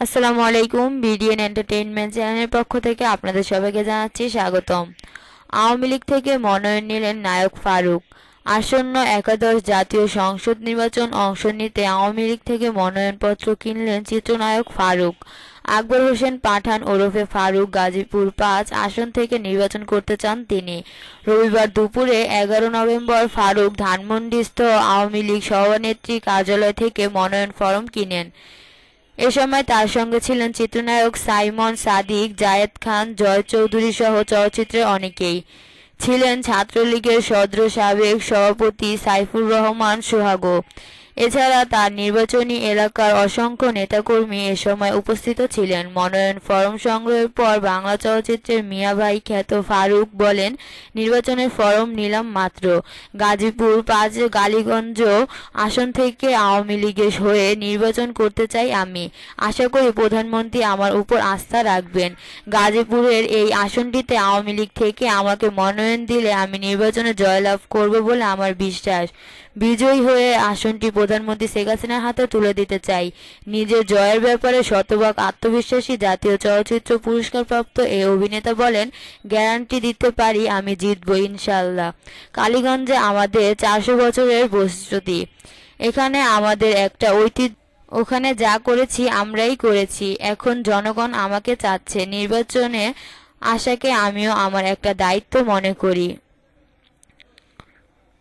আসসালামু আলাইকুম, BDN entertainment চ্যানেলের পক্ষ থেকে আপনাদের সবাইকে জানাচ্ছি স্বাগতম। আওয়ামী লীগ থেকে মনোনয়ন নিলেন নায়ক ফারুক। আসন্ন একাদশ জাতীয় সংসদ নির্বাচন অংশ নিতে আওয়ামী লীগ থেকে মনোনয়নপত্র কিনলেন চিত্রনায়ক ফারুক। আকবর হোসেন পাঠান ওরফে ফারুক গাজীপুর পাঁচ আসন থেকে নির্বাচন করতে চান তিনি। রবিবার দুপুরে এগারো নভেম্বর ফারুক ধানমন্ডিস্থ আওয়ামী লীগ সভানেত্রী কার্যালয় থেকে মনোনয়ন ফরম কিনেন। এ সময় তার সঙ্গে ছিলেন চিত্রনায়ক সাইমন সাদিক, জায়েদ খান, জয় চৌধুরী সহ চলচ্চিত্রের অনেকেই। ছিলেন ছাত্রলীগের সদ্র সাবেক সভাপতি সাইফুর রহমান সোহাগও এছাড়া তার নির্বাচনী এলাকার অসংখ্য নেতাকর্মী এ সময় উপস্থিত ছিলেন। মনোনয়ন ফরম সংগ্রহের পর বাংলা চলচ্চিত্রের মিয়াভাই খ্যাত ফারুক বলেন, নির্বাচনের ফরম নিলাম মাত্র। গাজীপুর পাঁচ গালিগঞ্জ আসন থেকে আওয়ামী লীগের হয়ে নির্বাচন করতে চাই আমি। আশা করি প্রধানমন্ত্রী আমার উপর আস্থা রাখবেন। গাজীপুরের এই আসনটিতে আওয়ামী লীগ থেকে আমাকে মনোনয়ন দিলে আমি নির্বাচনে জয়লাভ করব বলে আমার বিশ্বাস। বিজয়ী হয়ে আসনটি প্রধানমন্ত্রী শেখ হাসিনার হাতে তুলে দিতে চাই। নিজের জয়ের ব্যাপারে শতভাগ আত্মবিশ্বাসী জাতীয় চলচ্চিত্র পুরস্কারপ্রাপ্ত এই অভিনেতা বলেন, গ্যারান্টি দিতে পারি, আমি জিতব ইনশাল্লাহ কালীগঞ্জে আমাদের চারশো বছরের বসতি এখানে আমাদের একটা ঐতিহ্য, ওখানে যা করেছি, আমরাই করেছি। এখন জনগণ আমাকে চাচ্ছে। নির্বাচনে আশাকে আমিও আমার একটা দায়িত্ব মনে করি।